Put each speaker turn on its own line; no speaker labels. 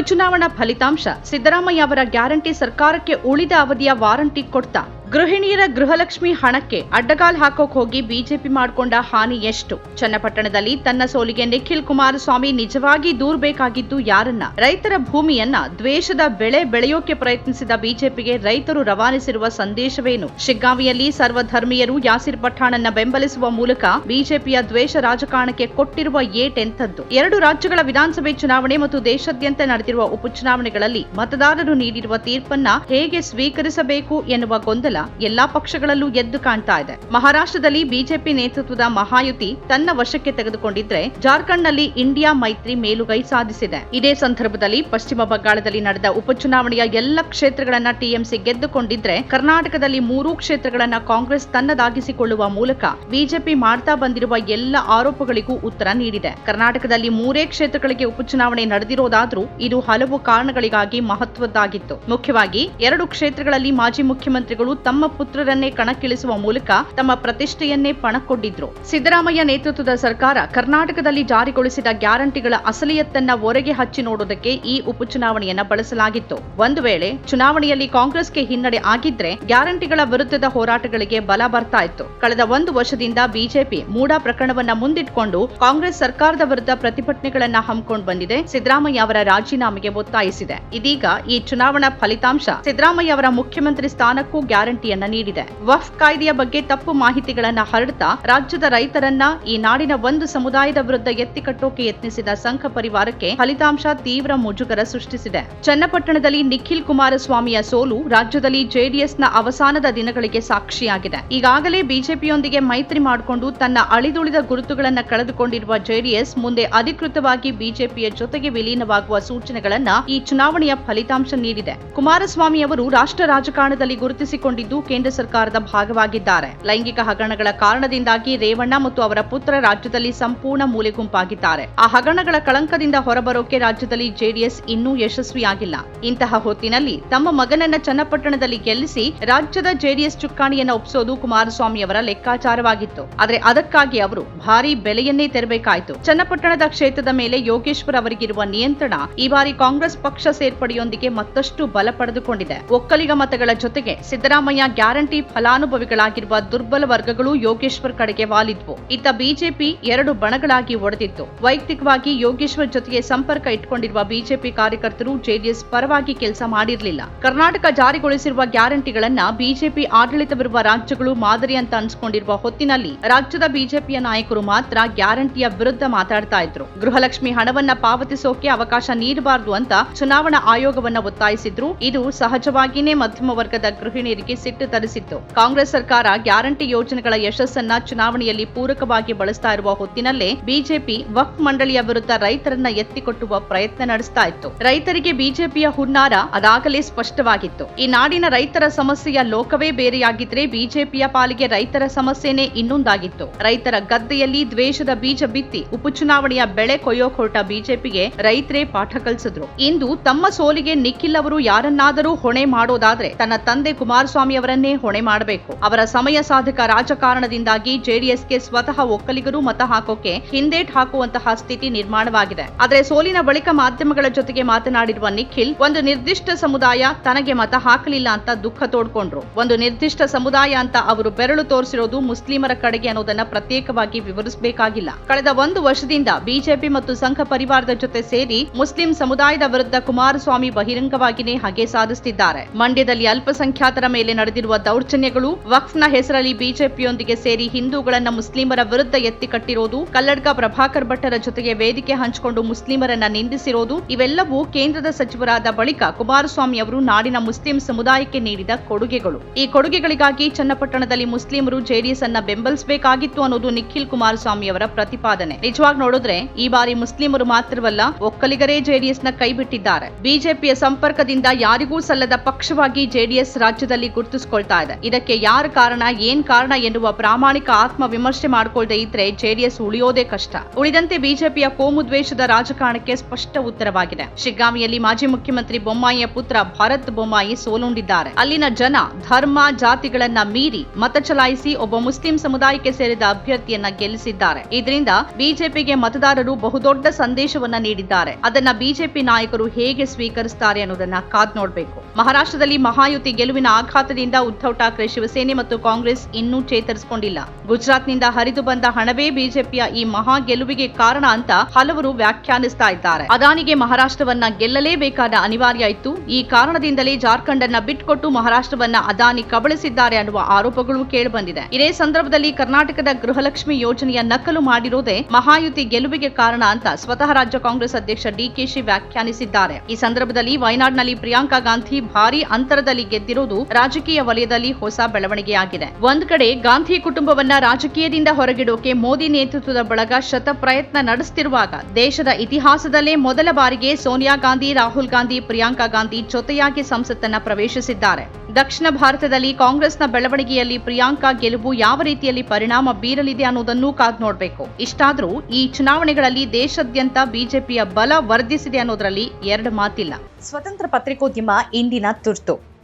ಉಪಚುನಾವಣಾ ಫಲಿತಾಂಶ. ಸಿದ್ದರಾಮಯ್ಯ ಅವರ ಗ್ಯಾರಂಟಿ ಸರ್ಕಾರಕ್ಕೆ ಉಳಿದ ಅವಧಿಯ ವಾರಂಟಿ ಕೊಡ್ತಾ ಗೃಹಿಣಿಯರ ಗೃಹಲಕ್ಷ್ಮಿ ಹಣಕ್ಕೆ ಅಡ್ಡಗಾಲ್ ಹಾಕೋಕ್ ಹೋಗಿ ಬಿಜೆಪಿ ಮಾಡಿಕೊಂಡ ಹಾನಿ ಎಷ್ಟು? ಚನ್ನಪಟ್ಟಣದಲ್ಲಿ ತನ್ನ ಸೋಲಿಗೆ ನಿಖಿಲ್ ಕುಮಾರಸ್ವಾಮಿ ನಿಜವಾಗಿ ದೂರ್ಬೇಕಾಗಿದ್ದು ಯಾರನ್ನ? ರೈತರ ಭೂಮಿಯನ್ನ ದ್ವೇಷದ ಬೆಳೆ ಬೆಳೆಯೋಕೆ ಪ್ರಯತ್ನಿಸಿದ ಬಿಜೆಪಿಗೆ ರೈತರು ರವಾನಿಸಿರುವ ಸಂದೇಶವೇನು? ಶಿಗ್ಗಾವಿಯಲ್ಲಿ ಸರ್ವಧರ್ಮೀಯರು ಯಾಸಿರ್ ಪಠಾಣನ್ನ ಬೆಂಬಲಿಸುವ ಮೂಲಕ ಬಿಜೆಪಿಯ ದ್ವೇಷ ರಾಜಕಾರಣಕ್ಕೆ ಕೊಟ್ಟಿರುವ ಏಟೆಂಥದ್ದು? ಎರಡು ರಾಜ್ಯಗಳ ವಿಧಾನಸಭೆ ಚುನಾವಣೆ ಮತ್ತು ದೇಶಾದ್ಯಂತ ನಡೆದಿರುವ ಉಪಚುನಾವಣೆಗಳಲ್ಲಿ ಮತದಾರರು ನೀಡಿರುವ ತೀರ್ಪನ್ನ ಹೇಗೆ ಸ್ವೀಕರಿಸಬೇಕು ಎನ್ನುವ ಗೊಂದಲ ಎಲ್ಲಾ ಪಕ್ಷಗಳಲ್ಲೂ ಎದ್ದು ಕಾಣ್ತಾ ಇದೆ. ಮಹಾರಾಷ್ಟ್ರದಲ್ಲಿ ಬಿಜೆಪಿ ನೇತೃತ್ವದ ಮಹಾಯುತಿ ತನ್ನ ವಶಕ್ಕೆ ತೆಗೆದುಕೊಂಡಿದ್ರೆ ಜಾರ್ಖಂಡ್ನಲ್ಲಿ ಇಂಡಿಯಾ ಮೈತ್ರಿ ಮೇಲುಗೈ ಸಾಧಿಸಿದೆ. ಇದೇ ಸಂದರ್ಭದಲ್ಲಿ ಪಶ್ಚಿಮ ಬಂಗಾಳದಲ್ಲಿ ನಡೆದ ಉಪಚುನಾವಣೆಯ ಎಲ್ಲ ಕ್ಷೇತ್ರಗಳನ್ನ ಟಿಎಂಸಿ ಗೆದ್ದುಕೊಂಡಿದ್ರೆ ಕರ್ನಾಟಕದಲ್ಲಿ ಮೂರು ಕ್ಷೇತ್ರಗಳನ್ನ ಕಾಂಗ್ರೆಸ್ ತನ್ನದಾಗಿಸಿಕೊಳ್ಳುವ ಮೂಲಕ ಬಿಜೆಪಿ ಮಾಡ್ತಾ ಬಂದಿರುವ ಎಲ್ಲ ಆರೋಪಗಳಿಗೂ ಉತ್ತರ ನೀಡಿದೆ. ಕರ್ನಾಟಕದಲ್ಲಿ ಮೂರೇ ಕ್ಷೇತ್ರಗಳಿಗೆ ಉಪಚುನಾವಣೆ ನಡೆದಿರೋದಾದ್ರೂ ಇದು ಹಲವು ಕಾರಣಗಳಿಗಾಗಿ ಮಹತ್ವದ್ದಾಗಿತ್ತು. ಮುಖ್ಯವಾಗಿ ಎರಡು ಕ್ಷೇತ್ರಗಳಲ್ಲಿ ಮಾಜಿ ಮುಖ್ಯಮಂತ್ರಿಗಳು ತಮ್ಮ ಪುತ್ರರನ್ನೇ ಕಣಕ್ಕಿಳಿಸುವ ಮೂಲಕ ತಮ್ಮ ಪ್ರತಿಷ್ಠೆಯನ್ನೇ ಪಣಕ್ಕೊಂಡಿದ್ರು ಸಿದ್ದರಾಮಯ್ಯ ನೇತೃತ್ವದ ಸರ್ಕಾರ ಕರ್ನಾಟಕದಲ್ಲಿ ಜಾರಿಗೊಳಿಸಿದ ಗ್ಯಾರಂಟಿಗಳ ಅಸಲಿಯತ್ತನ್ನ ಹೊರಗೆ ಹಚ್ಚಿ ನೋಡೋದಕ್ಕೆ ಈ ಉಪಚುನಾವಣೆಯನ್ನ ಬಳಸಲಾಗಿತ್ತು. ಒಂದು ವೇಳೆ ಚುನಾವಣೆಯಲ್ಲಿ ಕಾಂಗ್ರೆಸ್ಗೆ ಹಿನ್ನಡೆ ಆಗಿದ್ರೆ ಗ್ಯಾರಂಟಿಗಳ ವಿರುದ್ಧದ ಹೋರಾಟಗಳಿಗೆ ಬಲ ಬರ್ತಾ ಇತ್ತು. ಕಳೆದ ಒಂದು ವರ್ಷದಿಂದ ಬಿಜೆಪಿ ಮೂಡಾ ಪ್ರಕರಣವನ್ನ ಮುಂದಿಟ್ಕೊಂಡು ಕಾಂಗ್ರೆಸ್ ಸರ್ಕಾರದ ವಿರುದ್ಧ ಪ್ರತಿಭಟನೆಗಳನ್ನ ಹಮ್ಮಿಕೊಂಡು ಬಂದಿದೆ. ಸಿದ್ದರಾಮಯ್ಯ ಅವರ ರಾಜೀನಾಮೆಗೆ ಒತ್ತಾಯಿಸಿದೆ. ಇದೀಗ ಈ ಚುನಾವಣಾ ಫಲಿತಾಂಶ ಸಿದ್ದರಾಮಯ್ಯ ಅವರ ಮುಖ್ಯಮಂತ್ರಿ ಸ್ಥಾನಕ್ಕೂ ಗ್ಯಾರಂಟಿಯನ್ನ ನೀಡಿದೆ. ವಫ್ ಕಾಯ್ದೆಯ ಬಗ್ಗೆ ತಪ್ಪು ಮಾಹಿತಿಗಳನ್ನ ಹರಡ್ತಾ ರಾಜ್ಯದ ರೈತರನ್ನ ಈ ನಾಡಿನ ಒಂದು ಸಮುದಾಯದ ವಿರುದ್ಧ ಎತ್ತಿಕಟ್ಟೋಕೆ ಯತ್ನಿಸಿದ ಸಂಘ ಪರಿವಾರಕ್ಕೆ ಫಲಿತಾಂಶ ತೀವ್ರ ಮುಜುಗರ ಸೃಷ್ಟಿಸಿದೆ. ಚನ್ನಪಟ್ಟಣದಲ್ಲಿ ನಿಖಿಲ್ ಕುಮಾರಸ್ವಾಮಿಯ ಸೋಲು ರಾಜ್ಯದಲ್ಲಿ ಜೆಡಿಎಸ್ನ ಅವಸಾನದ ದಿನಗಳಿಗೆ ಸಾಕ್ಷಿಯಾಗಿದೆ. ಈಗಾಗಲೇ ಬಿಜೆಪಿಯೊಂದಿಗೆ ಮೈತ್ರಿ ಮಾಡಿಕೊಂಡು ತನ್ನ ಅಳಿದುಳಿದ ಗುರುತುಗಳನ್ನ ಕಳೆದುಕೊಂಡಿರುವ ಜೆಡಿಎಸ್ ಮುಂದೆ ಅಧಿಕೃತವಾಗಿ ಬಿಜೆಪಿಯ ಜೊತೆಗೆ ವಿಲೀನವಾಗುವ ಸೂಚನೆಗಳನ್ನ ಈ ಚುನಾವಣೆಯ ಫಲಿತಾಂಶ ನೀಡಿದೆ. ಕುಮಾರಸ್ವಾಮಿ ಅವರು ರಾಷ್ಟ್ರ ರಾಜಕಾರಣದಲ್ಲಿ ಗುರುತಿಸಿಕೊಂಡಿದ್ದು ಕೇಂದ್ರ ಸರ್ಕಾರದ ಭಾಗವಾಗಿದ್ದಾರೆ. ಲೈಂಗಿಕ ಹಗರಣಗಳ ಕಾರಣದಿಂದಾಗಿ ರೇವಣ್ಣ ಮತ್ತು ಅವರ ಪುತ್ರ ರಾಜ್ಯದಲ್ಲಿ ಸಂಪೂರ್ಣ ಮೂಲೆಗುಂಪಾಗಿದ್ದಾರೆ ಆ ಹಗರಣಗಳ ಕಳಂಕದಿಂದ ಹೊರಬರೋಕೆ ರಾಜ್ಯದಲ್ಲಿ ಜೆಡಿಎಸ್ ಇನ್ನೂ ಯಶಸ್ವಿಯಾಗಿಲ್ಲ. ಇಂತಹ ಹೊತ್ತಿನಲ್ಲಿ ತಮ್ಮ ಮಗನನ್ನ ಚನ್ನಪಟ್ಟಣದಲ್ಲಿ ಗೆಲ್ಲಿಸಿ ರಾಜ್ಯದ ಜೆಡಿಎಸ್ ಚುಕ್ಕಾಣಿಯನ್ನ ಒಪ್ಪಿಸೋದು ಕುಮಾರಸ್ವಾಮಿ ಅವರ ಲೆಕ್ಕಾಚಾರವಾಗಿತ್ತು. ಆದರೆ ಅದಕ್ಕಾಗಿ ಅವರು ಭಾರಿ ಬೆಲೆಯನ್ನೇ ತೆರಬೇಕಾಯಿತು. ಚನ್ನಪಟ್ಟಣದ ಕ್ಷೇತ್ರದ ಮೇಲೆ ಯೋಗೇಶ್ವರ್ ಅವರಿಗಿರುವ ನಿಯಂತ್ರಣ ಈ ಬಾರಿ ಕಾಂಗ್ರೆಸ್ ಪಕ್ಷ ಸೇರ್ಪಡೆಯೊಂದಿಗೆ ಮತ್ತಷ್ಟು ಬಲ ಪಡೆದುಕೊಂಡಿದೆ. ಒಕ್ಕಲಿಗ ಮತಗಳ ಜೊತೆಗೆ ಸಿದ್ದರಾಮಯ್ಯ ಗ್ಯಾರಂಟಿ ಫಲಾನುಭವಿಗಳಾಗಿರುವ ದುರ್ಬಲ ವರ್ಗಗಳು ಯೋಗೇಶ್ವರ್ ಕಡೆಗೆ ವಾಲಿದ್ವು. ಇತ್ತ ಬಿಜೆಪಿ ಎರಡು ಬಣಗಳಾಗಿ ಒಡೆದಿತ್ತು. ವೈಯಕ್ತಿಕವಾಗಿ ಯೋಗೇಶ್ವರ್ ಜೊತೆಗೆ ಸಂಪರ್ಕ ಇಟ್ಕೊಂಡಿರುವ ಬಿಜೆಪಿ ಕಾರ್ಯಕರ್ತರು ಜೆಡಿಎಸ್ ಪರವಾಗಿ ಕೆಲಸ ಮಾಡಿರಲಿಲ್ಲ. ಕರ್ನಾಟಕ ಜಾರಿಗೊಳಿಸಿರುವ ಗ್ಯಾರಂಟಿಗಳನ್ನ ಬಿಜೆಪಿ ಆಡಳಿತವಿರುವ ರಾಜ್ಯಗಳು ಮಾದರಿ ಅಂತ ಅನ್ಸ್ಕೊಂಡಿರುವ ಹೊತ್ತಿನಲ್ಲಿ ರಾಜ್ಯದ ಬಿಜೆಪಿಯ ನಾಯಕರು ಮಾತ್ರ ಗ್ಯಾರಂಟಿಯ ವಿರುದ್ಧ ಮಾತಾಡ್ತಾ ಇದ್ರು. ಗೃಹಲಕ್ಷ್ಮಿ ಹಣವನ್ನ ಪಾವತಿಸೋಕೆ ಅವಕಾಶ ನೀಡಬಾರದು ಅಂತ ಚುನಾವಣಾ ಆಯೋಗವನ್ನ ಒತ್ತಾಯಿಸಿದ್ರು. ಇದು ಸಹಜವಾಗಿಯೇ ಮಧ್ಯಮ ವರ್ಗದ ಗೃಹಿಣಿಯರಿಗೆ ಸಿಟ್ಟು ತರಿಸಿತ್ತು. ಕಾಂಗ್ರೆಸ್ ಸರ್ಕಾರ ಗ್ಯಾರಂಟಿ ಯೋಜನೆಗಳ ಯಶಸ್ಸನ್ನ ಚುನಾವಣೆಯಲ್ಲಿ ಪೂರಕವಾಗಿ ಬಳಸ್ತಾ ಇರುವ ಹೊತ್ತಿನಲ್ಲೇ ಬಿಜೆಪಿ ವಕ್ಫ್ ಮಂಡಳಿಯ ವಿರುದ್ಧ ರೈತರನ್ನ ಎತ್ತಿಕೊಟ್ಟುವ ಪ್ರಯತ್ನ ನಡೆಸ್ತಾ ಇತ್ತು. ರೈತರಿಗೆ ಬಿಜೆಪಿಯ ಹುನ್ನಾರ ಅದಾಗಲೇ ಸ್ಪಷ್ಟವಾಗಿತ್ತು. ಈ ನಾಡಿನ ರೈತರ ಸಮಸ್ಯೆಯ ಲೋಕವೇ ಬೇರೆಯಾಗಿದ್ರೆ ಬಿಜೆಪಿಯ ಪಾಲಿಗೆ ರೈತರ ಸಮಸ್ಯೆನೇ ಇನ್ನೊಂದಾಗಿತ್ತು. ರೈತರ ಗದ್ದೆಯಲ್ಲಿ ದ್ವೇಷದ ಬೀಜ ಬಿತ್ತಿ ಉಪಚುನಾವಣೆಯ ಬೆಳೆ ಕೊಯ್ಯೋ ಹೊರಟ ಬಿಜೆಪಿಗೆ ರೈತರೇ ಪಾಠ ಕಲಿಸಿದ್ರು. ಇಂದು ತಮ್ಮ ಸೋಲಿಗೆ ನಿಖಿಲ್ ಅವರು ಯಾರನ್ನಾದರೂ ಹೊಣೆ ಮಾಡೋದಾದ್ರೆ ತನ್ನ ತಂದೆ ಕುಮಾರಸ್ವಾಮಿ ಅವರನ್ನೇ ಹೊಣೆ ಮಾಡಬೇಕು. ಅವರ ಸಮಯ ಸಾಧಕ ರಾಜಕಾರಣದಿಂದಾಗಿ ಜೆಡಿಎಸ್ಗೆ ಸ್ವತಃ ಒಕ್ಕಲಿಗರು ಮತ ಹಾಕೋಕೆ ಹಿಂದೇಟ್ ಹಾಕುವಂತಹ ಸ್ಥಿತಿ ನಿರ್ಮಾಣವಾಗಿದೆ. ಆದರೆ ಸೋಲಿನ ಬಳಿಕ ಮಾಧ್ಯಮಗಳ ಜೊತೆಗೆ ಮಾತನಾಡಿರುವ ನಿಖಿಲ್, ಒಂದು ನಿರ್ದಿಷ್ಟ ಸಮುದಾಯ ತನಗೆ ಮತ ಹಾಕಲಿಲ್ಲ ಅಂತ ದುಃಖ ತೋಡ್ಕೊಂಡ್ರು. ಒಂದು ನಿರ್ದಿಷ್ಟ ಸಮುದಾಯ ಅಂತ ಅವರು ಬೆರಳು ತೋರಿಸಿರೋದು ಮುಸ್ಲಿಮರ ಕಡೆಗೆ ಅನ್ನೋದನ್ನ ಪ್ರತ್ಯೇಕವಾಗಿ ವಿವರಿಸಬೇಕಾಗಿಲ್ಲ. ಕಳೆದ ಒಂದು ವರ್ಷದಿಂದ ಬಿಜೆಪಿ ಮತ್ತು ಸಂಘ ಪರಿವಾರದ ಜೊತೆ ಸೇರಿ ಮುಸ್ಲಿಂ ಸಮುದಾಯದ ವಿರುದ್ಧ ಕುಮಾರಸ್ವಾಮಿ ಬಹಿರಂಗವಾಗಿನೇ ಹಗೆ ಸಾಧಿಸುತ್ತಿದ್ದಾರೆ ಮಂಡ್ಯದಲ್ಲಿ ಅಲ್ಪಸಂಖ್ಯಾತರ ಮೇಲೆ ನಡೆದಿರುವ ದೌರ್ಜನ್ಯಗಳು ವಕ್ಫ್ನ ಹೆಸರಲ್ಲಿ ಬಿಜೆಪಿಯೊಂದಿಗೆ ಸೇರಿ ಹಿಂದೂಗಳನ್ನ ಮುಸ್ಲಿಮರ ವಿರುದ್ಧ ಎತ್ತಿಕಟ್ಟಿರೋದು ಕಲ್ಲಡ್ಕ ಪ್ರಭಾಕರ್ ಭಟ್ಟರ ಜೊತೆಗೆ ವೇದಿಕೆ ಹಂಚಿಕೊಂಡು ಮುಸ್ಲಿಮರನ್ನ ನಿಂದಿಸಿರೋದು, ಇವೆಲ್ಲವೂ ಕೇಂದ್ರದ ಸಚಿವರಾದ ಬಳಿಕ ಕುಮಾರಸ್ವಾಮಿ ಅವರು ನಾಡಿನ ಮುಸ್ಲಿಂ ಸಮುದಾಯಕ್ಕೆ ನೀಡಿದ ಕೊಡುಗೆಗಳು. ಈ ಕೊಡುಗೆಗಳಿಗಾಗಿ ಚನ್ನಪಟ್ಟಣದಲ್ಲಿ ಮುಸ್ಲಿಮರು ಜೆಡಿಎಸ್ ಅನ್ನ ಬೆಂಬಲಿಸಬೇಕಾಗಿತ್ತು ಅನ್ನೋದು ನಿಖಿಲ್ ಕುಮಾರಸ್ವಾಮಿ ಅವರ ಪ್ರತಿಪಾದನೆ. ನಿಜವಾಗಿ ನೋಡಿದ್ರೆ, ಈ ಬಾರಿ ಮುಸ್ಲಿಮರು ಮಾತ್ರವಲ್ಲ, ಒಕ್ಕಲಿಗರೇ ಜೆಡಿಎಸ್ನ ಕೈಬಿಟ್ಟಿದ್ದಾರೆ. ಬಿಜೆಪಿಯ ಸಂಪರ್ಕದಿಂದ ಯಾರಿಗೂ ಸಲ್ಲದ ಪಕ್ಷವಾಗಿ ಜೆಡಿಎಸ್ ರಾಜ್ಯದಲ್ಲಿ ಗುರುತಿಸಿಕೊಂಡಿದೆ ಗುರ್ತಿಸ್ಕೊಳ್ತಾ ಇದೆ. ಇದಕ್ಕೆ ಯಾರ ಕಾರಣ, ಏನ್ ಕಾರಣ ಎನ್ನುವ ಪ್ರಾಮಾಣಿಕ ಆತ್ಮ ವಿಮರ್ಶೆ ಮಾಡಿಕೊಳ್ಳದೆ ಇದ್ರೆ ಜೆಡಿಎಸ್ ಉಳಿಯೋದೇ ಕಷ್ಟ. ಉಳಿದಂತೆ ಬಿಜೆಪಿಯ ಕೋಮುದ್ವೇಷದ ರಾಜಕಾರಣಕ್ಕೆ ಸ್ಪಷ್ಟ ಉತ್ತರವಾಗಿದೆ. ಶಿಗ್ಗಾಮಿಯಲ್ಲಿ ಮಾಜಿ ಮುಖ್ಯಮಂತ್ರಿ ಬೊಮ್ಮಾಯಿಯ ಪುತ್ರ ಭರತ್ ಬೊಮ್ಮಾಯಿ ಸೋಲುಂಡಿದ್ದಾರೆ. ಅಲ್ಲಿನ ಜನ ಧರ್ಮ, ಜಾತಿಗಳನ್ನ ಮೀರಿ ಮತ ಚಲಾಯಿಸಿ ಒಬ್ಬ ಮುಸ್ಲಿಂ ಸಮುದಾಯಕ್ಕೆ ಸೇರಿದ ಅಭ್ಯರ್ಥಿಯನ್ನ ಗೆಲ್ಲಿಸಿದ್ದಾರೆ. ಇದರಿಂದ ಬಿಜೆಪಿಗೆ ಮತದಾರರು ಬಹುದೊಡ್ಡ ಸಂದೇಶವನ್ನ ನೀಡಿದ್ದಾರೆ. ಅದನ್ನ ಬಿಜೆಪಿ ನಾಯಕರು ಹೇಗೆ ಸ್ವೀಕರಿಸುತ್ತಾರೆ ಅನ್ನೋದನ್ನ ಕಾದ್ ನೋಡಬೇಕು. ಮಹಾರಾಷ್ಟ್ರದಲ್ಲಿ ಮಹಾಯುತಿ ಗೆಲುವಿನ ಆಘಾತದಿಂದ ಉದ್ಧವ್ ಠಾಕ್ರೆ, ಶಿವಸೇನೆ ಮತ್ತು ಕಾಂಗ್ರೆಸ್ ಇನ್ನೂ ಚೇತರಿಸಿಕೊಂಡಿಲ್ಲ. ಗುಜರಾತ್ನಿಂದ ಹರಿದು ಬಂದ ಹಣವೇ ಬಿಜೆಪಿಯ ಈ ಮಹಾ ಗೆಲುವಿಗೆ ಕಾರಣ ಅಂತ ಹಲವರು ವ್ಯಾಖ್ಯಾನಿಸ್ತಾ ಇದ್ದಾರೆ. ಅದಾನಿಗೆ ಮಹಾರಾಷ್ಟ್ರವನ್ನ ಗೆಲ್ಲಲೇಬೇಕಾದ ಅನಿವಾರ್ಯ ಇತ್ತು. ಈ ಕಾರಣದಿಂದಲೇ ಜಾರ್ಖಂಡ್ ಅನ್ನ ಬಿಟ್ಕೊಟ್ಟು ಮಹಾರಾಷ್ಟ್ರವನ್ನ ಅದಾನಿ ಕಬಳಿಸಿದ್ದಾರೆ ಅನ್ನುವ ಆರೋಪಗಳು ಕೇಳಿಬಂದಿದೆ. ಇದೇ ಸಂದರ್ಭದಲ್ಲಿ ಕರ್ನಾಟಕದ ಗೃಹಲಕ್ಷ್ಮಿ ಯೋಜನೆಯ ನಕಲು ಮಾಡಿರುವುದೇ ಮಹಾಯುತಿ ಗೆಲುವಿಗೆ ಕಾರಣ ಅಂತ ಸ್ವತಃ ರಾಜ್ಯ ಕಾಂಗ್ರೆಸ್ ಅಧ್ಯಕ್ಷ ಡಿಕೆಶಿ ವ್ಯಾಖ್ಯಾನಿಸಿದ್ದಾರೆ. ಈ ಸಂದರ್ಭದಲ್ಲಿ ವಯನಾಡ್ನಲ್ಲಿ ಪ್ರಿಯಾಂಕಾ ಗಾಂಧಿ ಭಾರಿ ಅಂತರದಲ್ಲಿ ಗೆದ್ದಿರುವುದು ರಾಜಕೀಯ ವಲಯದಲ್ಲಿ ಹೊಸ ಬೆಳವಣಿಗೆಯಾಗಿದೆ. ಒಂದ್ ಕಡೆ ಗಾಂಧಿ ಕುಟುಂಬವನ್ನ ರಾಜಕೀಯದಿಂದ ಹೊರಗಿಡೋಕೆ ಮೋದಿ ನೇತೃತ್ವದ ಬಳಗ ಶತ ಪ್ರಯತ್ನ ನಡೆಸುತ್ತಿರುವಾಗ ದೇಶದ ಇತಿಹಾಸದಲ್ಲೇ ಮೊದಲ ಬಾರಿಗೆ ಸೋನಿಯಾ ಗಾಂಧಿ, ರಾಹುಲ್ ಗಾಂಧಿ, ಪ್ರಿಯಾಂಕಾ ಗಾಂಧಿ ಜೊತೆಯಾಗಿ ಸಂಸತ್ತನ್ನ ಪ್ರವೇಶಿಸಿದ್ದಾರೆ. ದಕ್ಷಿಣ ಭಾರತದಲ್ಲಿ ಕಾಂಗ್ರೆಸ್ನ ಬೆಳವಣಿಗೆಯಲ್ಲಿ ಪ್ರಿಯಾಂಕಾ ಗೆಲುವು ಯಾವ ರೀತಿಯಲ್ಲಿ ಪರಿಣಾಮ ಬೀರಲಿದೆ ಅನ್ನೋದನ್ನು ಕಾದ್ ನೋಡಬೇಕು. ಇಷ್ಟಾದರೂ ಈ ಚುನಾವಣೆಗಳಲ್ಲಿ ದೇಶಾದ್ಯಂತ ಬಿಜೆಪಿಯ ಬಲ ವರ್ಧಿಸಿದೆ ಅನ್ನೋದರಲ್ಲಿ ಎರಡು ಮಾತಿಲ್ಲ.
ಸ್ವತಂತ್ರ ಪತ್ರಿಕೋದ್ಯಮ ಇಂದಿನ ತುರ್ತು.